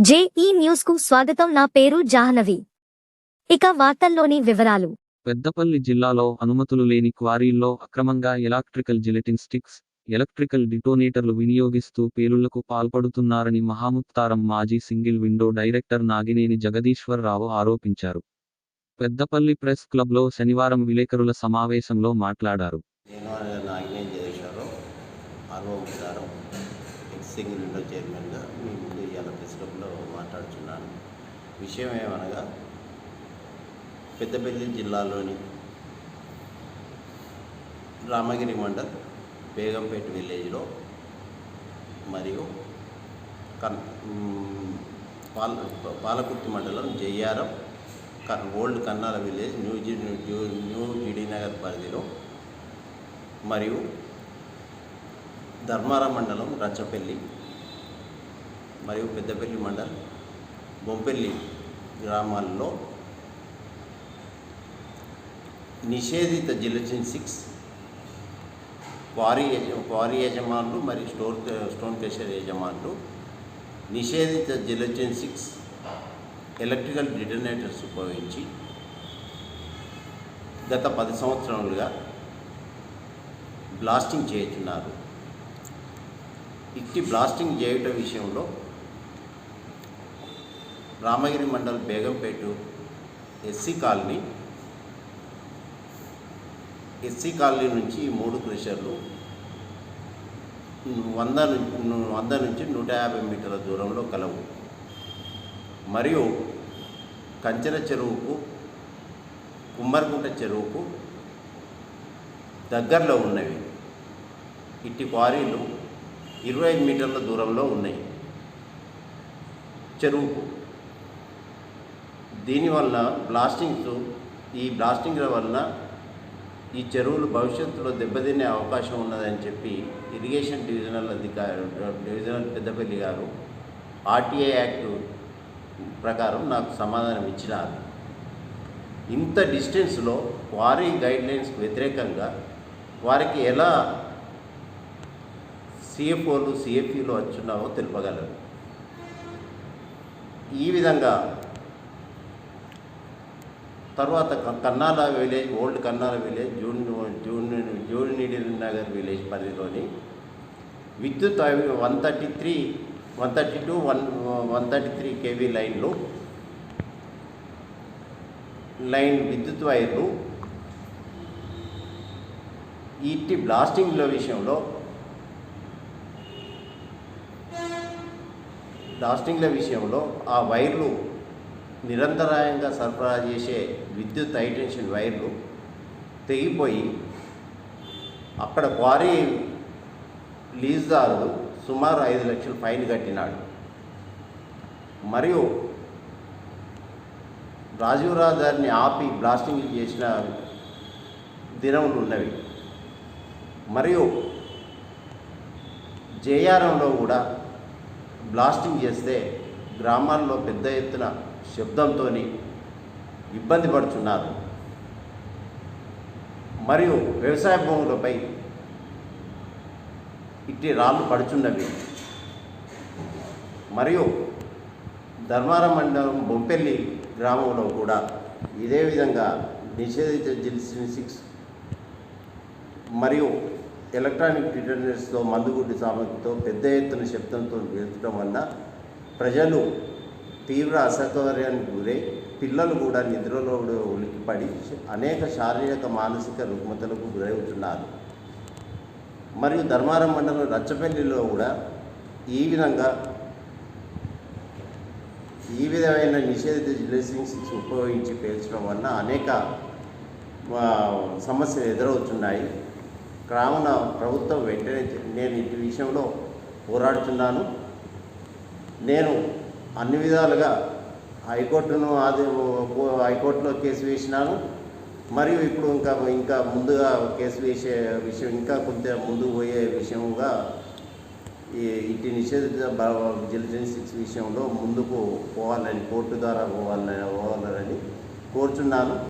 JEE న్యూస్కు స్వాగతం. నా పేరు జాహ్నవి. ఇక వార్తల్లోని వివరాలు. పెద్దపల్లి జిల్లాలో అనుమతులు లేని క్వారీల్లో అక్రమంగా ఎలక్ట్రికల్ జిలెటిన్ స్టిక్స్ ఎలక్ట్రికల్ డిటోనేటర్లు వినియోగిస్తూ పేలుళ్ళకు పాల్పడుతున్నారని మహాముత్తారం మాజీ single window director Nagineni Jagadeeswararao ఆరోపించారు. పెద్దపల్లి ప్రెస్ క్లబ్లో శనివారం విలేకరుల సమావేశంలో మాట్లాడారు నేను నాగినేని జగదీశ్వరరావు ఆర్వోముతారం సింగ్ విండో చైర్మన్గా మీ ముందు ఇవాళ ప్రెస్ క్లబ్లో మాట్లాడుతున్నాను విషయం ఏమనగా పెద్దపల్లి జిల్లాలోని రామగిరి మండల్ బేగంపేట విలేజ్లో మరియు కన్ పాల పాలకుర్తి మండలం జయ్యారం కన్ ఓల్డ్ కన్నాల విలేజ్ న్యూ జి న్యూ న్యూ జిడి పరిధిలో మరియు ధర్మారం మండలం రచ్చపల్లి మరియు పెద్దపల్లి మండలం బొంపెల్లి గ్రామాల్లో నిషేధిత జిలజిన్ సిక్స్ క్వారీ క్వారీ యజమానులు మరియు స్టోర్ స్టోన్ క్రెషర్ యజమానులు నిషేధిత జిలజిన్ సిక్స్ ఎలక్ట్రికల్ డిటర్నేటర్స్ ఉపయోగించి గత పది సంవత్సరాలుగా బ్లాస్టింగ్ చేస్తున్నారు ఇట్టి బ్లాస్టింగ్ చేయటం విషయంలో Ramagiri mandal Begumpet SC colony SC colony నుంచి మూడు క్రెషర్లు వంద వంద నుంచి నూట యాభై మీటర్ల దూరంలో కలవు. మరియు కంచెర చెరువుకు కుమ్మరిగుంట చెరువుకు దగ్గరలో ఉన్నవి. ఇట్టి క్వారీలు ఇరవై ఐదు మీటర్ల దూరంలో ఉన్నాయి. చెరువుకు. దీనివల్ల బ్లాస్టింగ్స్ ఈ బ్లాస్టింగ్ల వలన ఈ చెరువులు భవిష్యత్తులో దెబ్బతినే అవకాశం ఉన్నదని చెప్పి ఇరిగేషన్ డివిజనల్ అధికారి డివిజనల్ పెద్దపల్లి గారు ఆర్టీఏ యాక్ట్ ప్రకారం నాకు సమాధానం ఇచ్చినారు. ఇంత డిస్టెన్స్లో వారి గైడ్లైన్స్కి వ్యతిరేకంగా వారికి ఎలా సిఎఫ్ఓలు సిఎఫ్ఈలు వచ్చున్నావో తెలుపగలరు. ఈ విధంగా తర్వాత Kannala village old Kannala village June June జూనిడిల్ నగర్ విలేజ్ పరిధిలోని విద్యుత్ one thirty three one thirty two one one thirty three KV లైన్లు లైన్ విద్యుత్ వైర్లు ఇట్టి బ్లాస్టింగ్ల విషయంలో బ్లాస్టింగ్ల విషయంలో ఆ వైర్లు నిరంతరాయంగా సరఫరా చేసే విద్యుత్ హైటెన్షన్ వైర్లు తెగిపోయి అక్కడ క్వారీ లీజ్దారుడు సుమారు ఐదు లక్షలు ఫైన్ కట్టినాడు. మరియు రాజీవ్ రహదారిని ఆపి బ్లాస్టింగ్ చేసిన దినములు ఉన్నవి. మరియు జేఆర్ఎంలో కూడా బ్లాస్టింగ్ చేస్తే గ్రామాల్లో పెద్ద ఎత్తున శబ్దంతో ఇబ్బంది పడుతున్నారు. మరియు వ్యవసాయ భూములపై ఇట్టి రాళ్ళు పడుచున్నవి. మరియు ధర్మారం మండలం బొంపెల్లి గ్రామంలో కూడా ఇదే విధంగా నిషేధిత జిల్సిన్ సిక్స్ మరియు ఎలక్ట్రానిక్ డిటర్నెంట్స్తో మందుగుడ్డి సామగ్రితో పెద్ద ఎత్తున శబ్దంతో వెళ్తడం వల్ల ప్రజలు తీవ్ర అసౌకర్యానికి గురై పిల్లలు కూడా నిద్రలో ఉలిక్కిపడి అనేక శారీరక మానసిక రుగ్మతలకు గురవుతున్నారు. మరియు ధర్మారం మండలం రచ్చపల్లిలో కూడా ఈ విధంగా ఈ విధమైన నిషేధిత జిలేసింగ్స్ ఉపయోగించి పేల్చడం వలన అనేక సమస్యలు ఎదురవుతున్నాయి. కావున ప్రభుత్వం వెంటనే నేను ఇంటి విషయంలో పోరాడుతున్నాను. నేను అన్ని విధాలుగా హైకోర్టును ఆది హైకోర్టులో కేసు వేసినాను. మరియు ఇప్పుడు ఇంకా ఇంకా ముందుగా కేసు వేసే విషయం ఇంకా కొంత ముందుకు పోయే విషయంగా ఈ ఇటు నిషేధిత జిలిజెన్సిక్స్ విషయంలో ముందుకు పోవాలని కోర్టు ద్వారా పోవాలని పోవాలని కోరుచున్నాను.